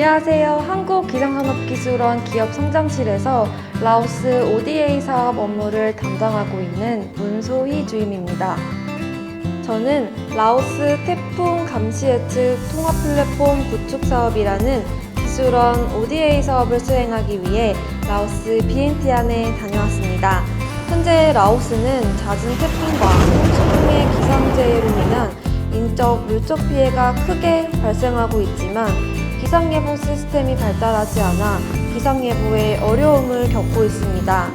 안녕하세요. 한국기상산업기술원 기업성장실에서 라오스 ODA 사업 업무를 담당하고 있는 문소희 주임입니다. 저는 라오스 태풍 감시 예측 통합 플랫폼 구축 사업이라는 기술원 ODA 사업을 수행하기 위해 라오스 비엔티안에 다녀왔습니다. 현재 라오스는 잦은 태풍과 홍수 등의 기상재해로 인한 인적 물적 피해가 크게 발생하고 있지만 기상예보 시스템이 발달하지 않아 기상예보에 어려움을 겪고 있습니다.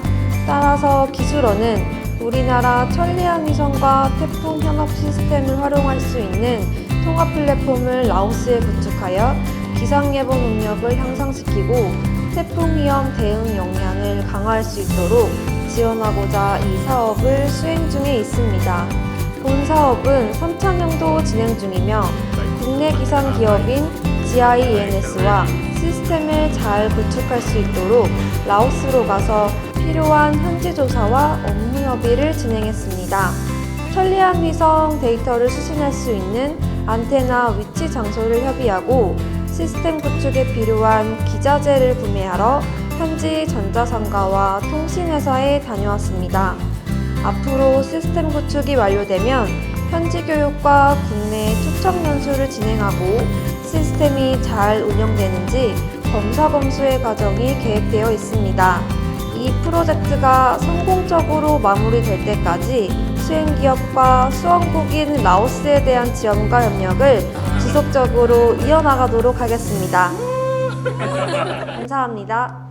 따라서 기술원은 우리나라 천리안 위성과 태풍 현업 시스템을 활용할 수 있는 통합 플랫폼을 라오스에 구축하여 기상예보 능력을 향상시키고 태풍 위험 대응 역량을 강화할 수 있도록 지원하고자 이 사업을 수행 중에 있습니다. 본 사업은 3차년도 진행 중이며 국내 기상 기업인 GIENS와 시스템을 잘 구축할 수 있도록 라오스로 가서 필요한 현지 조사와 업무 협의를 진행했습니다. 천리안 위성 데이터를 수신할 수 있는 안테나 위치 장소를 협의하고 시스템 구축에 필요한 기자재를 구매하러 현지 전자상가와 통신회사에 다녀왔습니다. 앞으로 시스템 구축이 완료되면 현지 교육과 국내 초청 연수를 진행하고 시스템이 잘 운영되는지 검사 검수의 과정이 계획되어 있습니다. 이 프로젝트가 성공적으로 마무리될 때까지 수행 기업과 수원국인 라오스에 대한 지원과 협력을 지속적으로 이어나가도록 하겠습니다. 감사합니다.